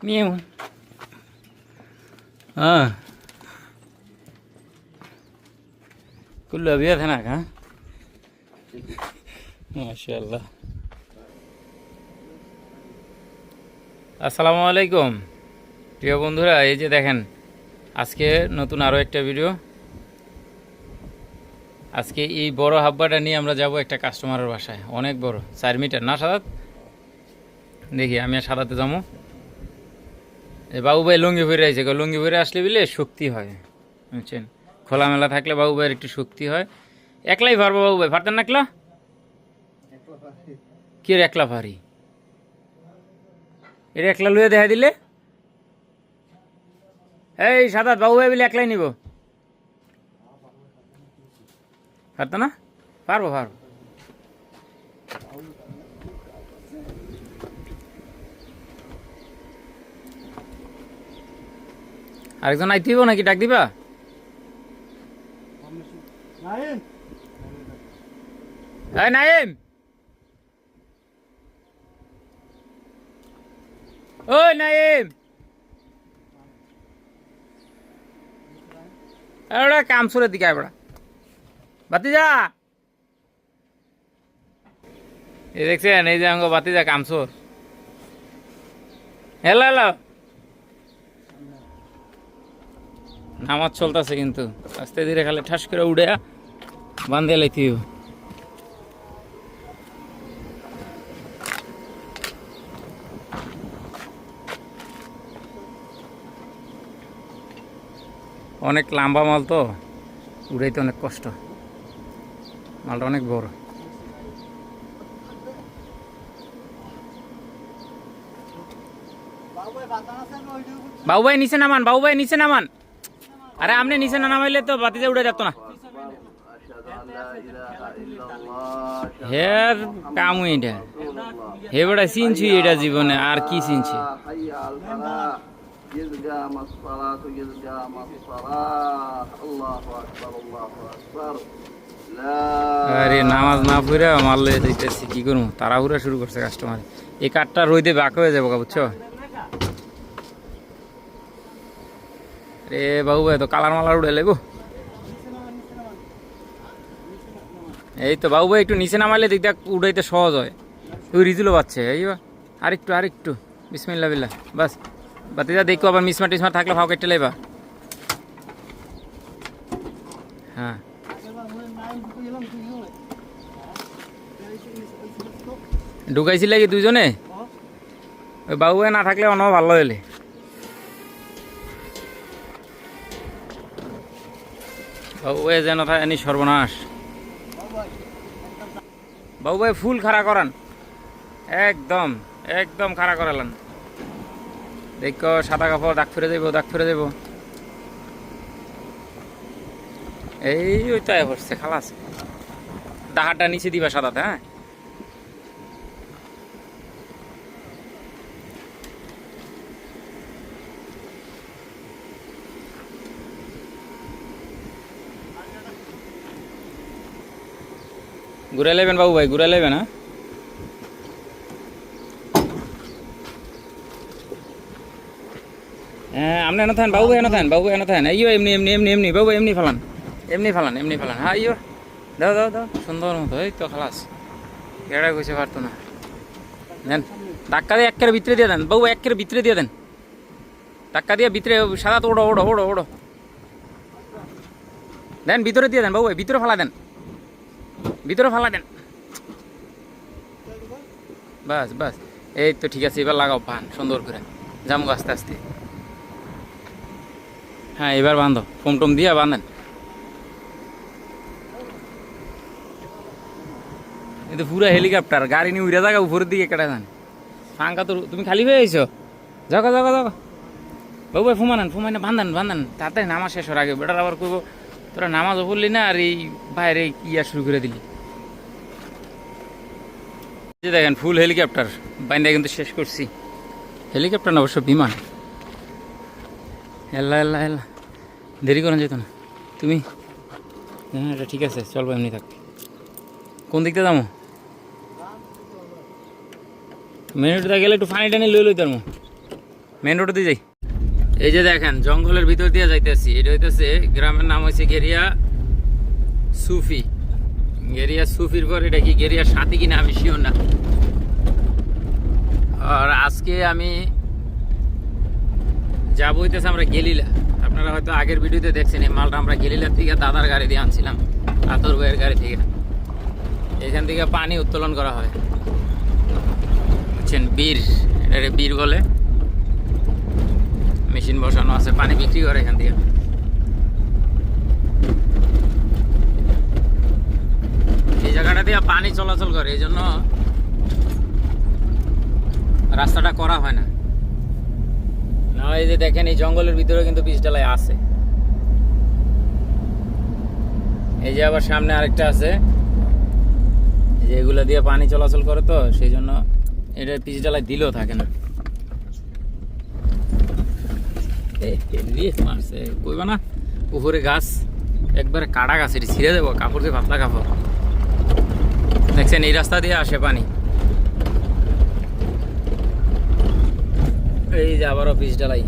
Meow. Ah. Kullu अभी था ना कहाँ মাশাল্লাহ আসসালামু আলাইকুম প্রিয় বন্ধুরা এই যে দেখেন আজকে নতুন আরও একটা ভিডিও আজকে এই বড় হাব্বাটা নিয়ে আমরা যাব একটা কাস্টমারের বাসায় অনেক বড় চার মিটার না সাদাত দেখি আমি আর সাদাতে যাবো এই বাবু ভাই লুঙ্গি ফিরে আছে লুঙ্গি ফিরে আসলে বুঝলে শক্তি হয়, বুঝছেন? খোলামেলা থাকলে বাবু ভাইয়ের একটু শক্তি হয়। একলাই পারব বাবু ভাই, পারতেন না একলা? কি একলা ভারী এটা একলা লুয়ে দেখা দিলে? এই সাদাত, বাবু ভাই বলে একলাই নিব। পারতো না? পারব পারব। আরেকজন আইতে হইব নাকি? ডাক দিবা? এই নাইম। ওই নাইম। ওটা কাম সুরের দিকে আয় বাতি যা এই দেখছেন এই যে অঙ্গ বাতি যা কামসোর হ্যালো হ্যালো। নামাজ চলতেছে কিন্তু। আস্তে ধীরে খালি ঠাস করে উড়ে বান্ধে লাইতে অনেক লম্বা মাল তো, উড়াইতে অনেক কষ্ট। মালটা অনেক বড়। বাবু ভাই নিচে নামান বাবু ভাই নিচে নামান। আরে আপনি নিচে না নামাইলে তো বাতিতে উড়ে যেত না। হের কামু এটা হে বেটা চিনছি এটা জীবনে, আর কি চিনছি? আরে নামাজ না পড়ে মারলে দিতেছি কি করব? তাড়াহুড়া শুরু করছে কাস্টমার এই কাঠটা রইতে বাঁক হয়ে যাব বুঝছ? রে বাবু ভাই, তো কালার মালার উড়ে লেগো এই তো বাবু ভাই, একটু নিচে নামাইলে দিক দেখ উড়াইতে সহজ হয়। তুই রিজুলো পাচ্ছে, এই বা। আরেকটু আরেকটু। বিসমিল্লা বিল্লা বাস বাতিজা দেখো আবার মিসমার টিসমার থাকলে ফাও কেটে লেবা। হ্যাঁ। ঢুকাইছিল কি দুইজনে? ওই বাবু ভাই না থাকলে অন্য ভালো হইলে। বাবু যেন এনি সর্বনাশ বাবু ফুল খাড়া করান একদম একদম খাড়া করালেন দেখ সাদা কাপড় দাগ ফিরে দেবো দাগ ফিরে দেবো এই ওই তো পড়ছে খালাস দাহাটা নিচে দিবা সাদাতে হ্যাঁ ঘুরে নেবেন বাবু ভাই, ঘুরে নেবেন হ্যাঁ? হ্যাঁ আপনি এনে থাকেন, বাবু এনে থাকেন, বাবু এনে থাকেন। এইও এমনি এমনি এমনি এমনি, বাবু এমনি ফেলান এমনি ফেলান এমনি ফেলান। হ্যাঁ ইয়ো দাও দাও দাও। সুন্দর মতো, এই তো খালাস। এটা কইছে পারতো না। দেন ধাক্কা দিয়ে একের ভিতরে দিয়ে দেন। বাবু, একের ভিতরে দিয়ে দেন। ধাক্কা দিয়ে ভিতরে, সাদা তো ওড়ো ওড়ো ওড়ো ওড়ো। দেন, ভিতরে দিয়ে দেন, বাবু ভিতরে ফেলা দেন। ভিতরে ফালা দেন। বাস বাস। এই তো ঠিক আছে, এবার লাগাও পান, সুন্দর করে। জামু আস্তে আস্তে। হ্যাঁ এবার বাঁধো। ফোম টোম দিয়া বাঁধেন। এই তো পুরো হেলিকপ্টার, গাড়ি নিয়ে উড়ে থাকা উপরের দিকে কেটে যান ফাঙ্কা তো তুমি খালি হয়ে আইছো? যাও যাও যাও বাবু ভাই, ফুমানান, ফুমাইনা বান্ধান বান্ধান তাড়াতাড়ি নামাজ শেষ হওয়ার আগে। বেটার আবার করব তোরা নামাজও পড়লি না আর এই বাইরে ইয়া শুরু করে দিলি। যে দেখেন ফুল হেলিকপ্টার বাইন্দা কিন্তু শেষ করছি। হেলিকপ্টার না অবশ্য বিমান? এল্লা এল্লা এল্লা। দেরি করা যেত না। তুমি? হ্যাঁ এটা ঠিক আছে চলবো এমনি থাক। কোন দিকটা দামো যাব? মিনিটটা গেলে একটু পানি টানি লই লই তার মেন রোড দিয়ে যাই। এই যে দেখেন জঙ্গলের ভিতর দিয়ে যাইতেছি। এটা হইতেছে গ্রামের নাম হয়েছে গেরিয়া সুফি। গেরিয়া সুফির পর এটা কি গেরিয়া সাথে কিনা আমি শিওর না। আর আজকে আমি যাব হইতেছে আমরা গেলিলা। আপনারা হয়তো আগের ভিডিওতে দেখছেন, এই মালটা আমরা গেলিলার থেকে দাদার গাড়ি দিয়ে আনছিলাম, আতর বইয়ের গাড়ি থেকে। এখান থেকে পানি উত্তোলন করা হয়। বুঝছেন, বীর এটা বীর বলে। মেশিন বসানো আছে, পানি বিক্রি করে এখান থেকে এই জায়গাটা দিয়ে পানি চলাচল করে, এই জন্য রাস্তাটা করা হয় না। না এই যে দেখেন, এই জঙ্গলের ভিতরে কিন্তু পিচডালাই আছে। এই যে আবার সামনে আরেকটা আছে এগুলো দিয়ে পানি চলাচল করে তো, সেই জন্য এটা পিচডালাই দিলেও থাকে না। কইবা না? উপরে গাছ, একবারে কাটা গাছ, এটি ছিঁড়ে দেবো, কাপড় দিয়ে পাতলা কাপড়। দেখছেন, এই রাস্তা দিয়ে আসে পানি। এই যে আবারও পিচ ডালাই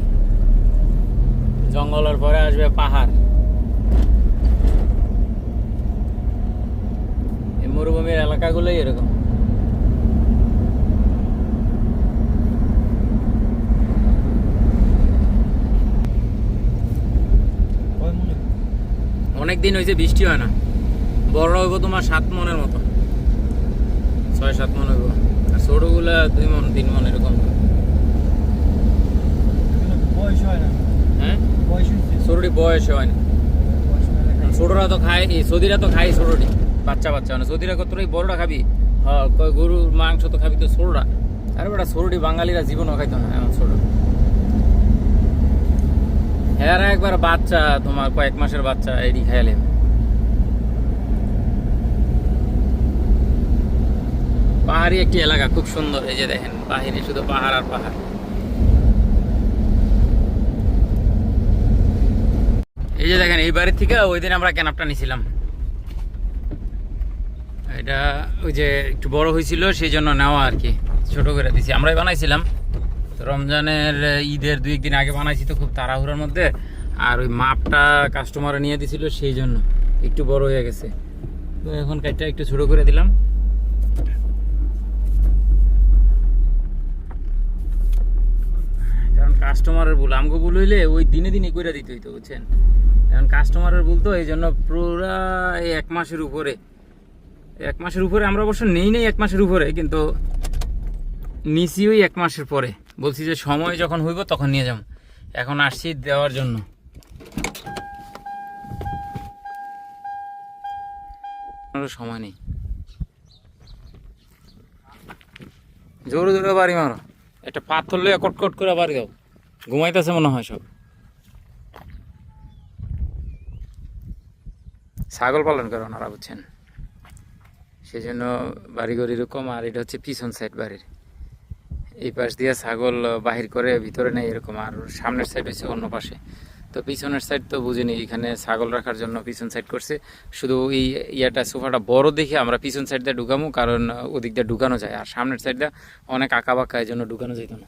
জঙ্গলের পরে আসবে পাহাড়। এই মরুভূমির এলাকাগুলোই এরকম। অনেক দিন হয়েছে বৃষ্টি হয় না। বড় হইব তোমার সাত মনের মতো। ছয় সাত মন হইব। আর ছোটগুলা দুই মন তিন মন এরকম। বয়স হয় না। হ্যাঁ? বয়স বয়স বয়স হলে ছোটরা তো খায় এই সৌদিরা তো খাই ছোটটি। বাচ্চা বাচ্চা মানে সৌদিরা কত বড়টা খাবি? হ্যাঁ গরুর মাংস তো খাবি তো ছোটরা। আরে বেটা ছোটটি বাঙালিরা জীবনও খাইতো না এমন ছোট। হ্যাঁ একবার বাচ্চা তোমার কয়েক মাসের বাচ্চা এডি খাইলে পাহাড়ি একটি এলাকা, খুব সুন্দর। এই যে দেখেন, বাহিরে শুধু পাহাড় আর পাহাড়। এই যে দেখেন, এই বাড়ির থেকে ওই দিন আমরা ক্যানাপটা নিয়েছিলাম এটা ওই যে একটু বড় হয়েছিল সেই জন্য নেওয়া আর কি, ছোট করে দিছি। আমরাই বানাইছিলাম। রমজানের ঈদের দুই একদিন আগে বানাইছি তো, খুব তাড়াহুড়ার মধ্যে। আর ওই মাপটা কাস্টমার নিয়ে দিছিল, সেই জন্য। একটু বড় হয়ে গেছে। তো এখন কাইটটা একটু ছোট করে দিলাম কারণ কাস্টমারের ভুল। আমগো ভুল হইলে ওই দিনে দিনে কইরা দিতে হইতো, বুঝছেন? এখন কাস্টমারের ভুল তো এই জন্য পুরা এই এক মাসের উপরে। এক মাসের উপরে আমরা অবশ্য নেই নেই এক মাসের উপরে, কিন্তু নিছি ওই এক মাসের পরে। বলছি যে সময় যখন হইব তখন নিয়ে যাব। এখন আসছি দেওয়ার জন্য। সময় নেই। জোরে জোরে বাড়ি মারো। একটা পাথর লইয়া কটকট করে বাড়ি দাও ঘুমাইতেছে মনে হয় সব। ছাগল পালন করে ওনারা, বুঝছেন? সেই জন্য বাড়িঘর এরকম আর এটা হচ্ছে পিছন সাইড বাড়ির। এই পাশ দিয়ে ছাগল বাহির করে ভিতরে নেই এরকম, আর সামনের সাইড হচ্ছে অন্য পাশে। তো পিছনের সাইড তো বুঝিনি, এখানে ছাগল রাখার জন্য পিছন সাইড করছে। শুধু এই ইয়াটা, সোফাটা বড় দেখে আমরা পিছন সাইড দিয়ে ঢুকামো, কারণ ওদিক দিয়ে ঢুকানো যায়, আর সামনের সাইড দিয়ে অনেক আঁকা বাঁকা এই জন্য ঢুকানো যেত না।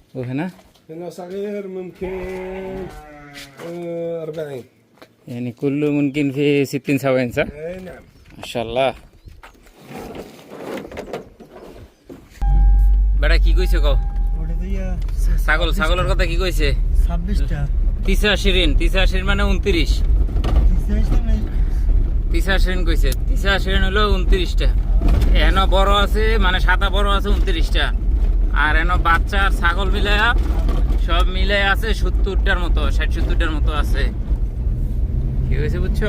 وهنا هنا صغير ممكن آه، 40 يعني كله ممكن في 60 70 صح؟ اي نعم ما شاء الله বেটা কি কইছে কও ওটা দিয়ে ছাগল ছাগলের কথা কি কইছে ছাব্বিশটা তিসা শিরিন তিসা শিরিন মানে উনত্রিশ তিরিশটা নেই তিসা শিরিন কইছে তিসা শিরিন হলো উনত্রিশটা এন বড় আছে মানে সাদা বড় আছে উনত্রিশটা আর এনো বাচ্চা আর ছাগল মিলাইয়া সব মিলে আছে সত্তরটার মতো, ষাট সত্তরটার মতো আছে। কি হয়েছে বুঝছ?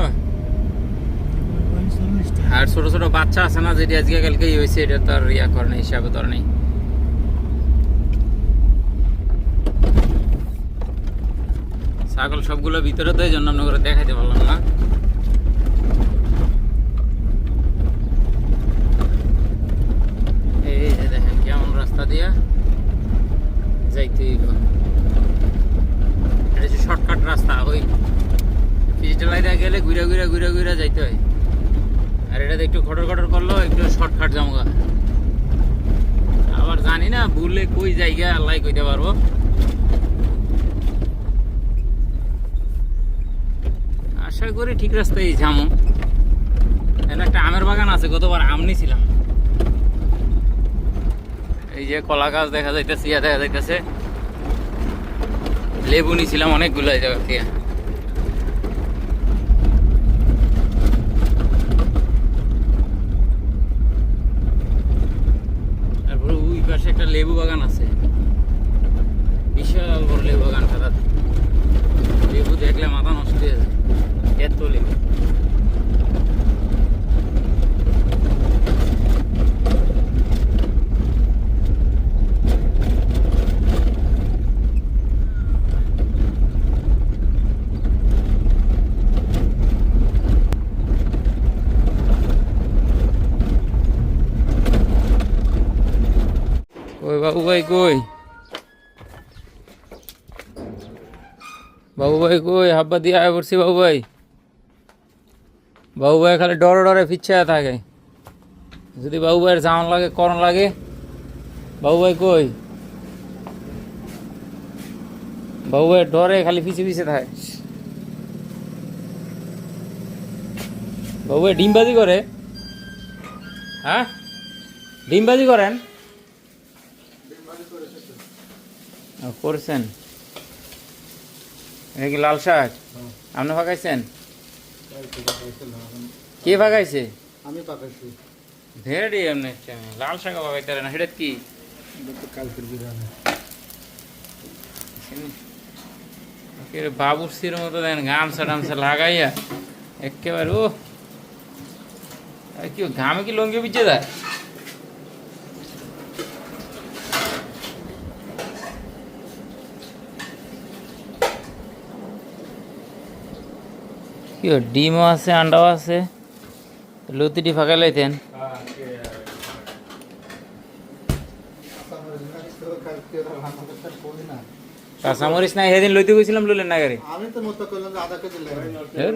আর ছোট ছোট বাচ্চা আছে না, যেটি আজকে কালকেই হয়েছে, এটা তো আর ইয়া করে নেই, হিসাবে তো নেই। ছাগল সবগুলো ভিতরে তো এই জন্য আপনার দেখাইতে পারলাম না। দিয়া যাইতে এটা হচ্ছে শর্টকাট রাস্তা, ওই ডিজিটাল দিয়ে গেলে ঘুরে ঘুরে ঘুরে ঘুরে যাইতে হয়। আর এটাতে একটু খটর খটর করল একটু শর্টকাট জামগা আবার জানি না, ভুলে কই জায়গা আল্লাহ কইতে পারব। আশা করি ঠিক রাস্তায় যামো একটা আমের বাগান আছে, গতবার আম নিছিলাম। এই যে কলা গাছ দেখা যাইতেছে, ইয়া দেখা যাইতেছে। লেবু নিছিলাম অনেকগুলো এই জায়গা থেকে তারপরে ওই পাশে একটা লেবু বাগান আছে বিশাল বড় লেবু বাগান সাদা লেবু দেখলে মাথা নষ্ট হয়ে যায় এত লেবু কই বাবু ভাই কই? বাবু ভাই কই? হাব্বা দিয়ে আয় পড়ছি বাবু ভাই। বাবু ভাই খালি ডরে ডরে ফিচ্ছে থাকে। যদি বাবু ভাইয়ের লাগে, করণ লাগে। বাবু ভাই কই? বাবু ভাই ডরে খালি পিছে পিছে থাকে। বাবু ভাই ডিমবাজি করে? হ্যাঁ? ডিমবাজি করেন ও, করছেন কি লাল শাক আপনি ফাঁকাইছেন কে ফাঁকাইছে আমি পাকাইছি ভেড়ি এমনি লাল শাক ফাঁকাইতে না সেটা কি? একেবারে বাবুর্সির মতো দেন গামছা টামছা লাগাইয়া একেবারে ও আর কি ঘামে কি লঙ্গি বিচে দেয়? কি ডিমও আছে আন্ডাও আছে। লতিটি ফাঁকা লাইতেন। কাঁচামরিচ নাই সেদিন লইতে গেছিলাম লইলেন না গাড়ি আমি তো মতো করলাম আধা কেজি ধুর।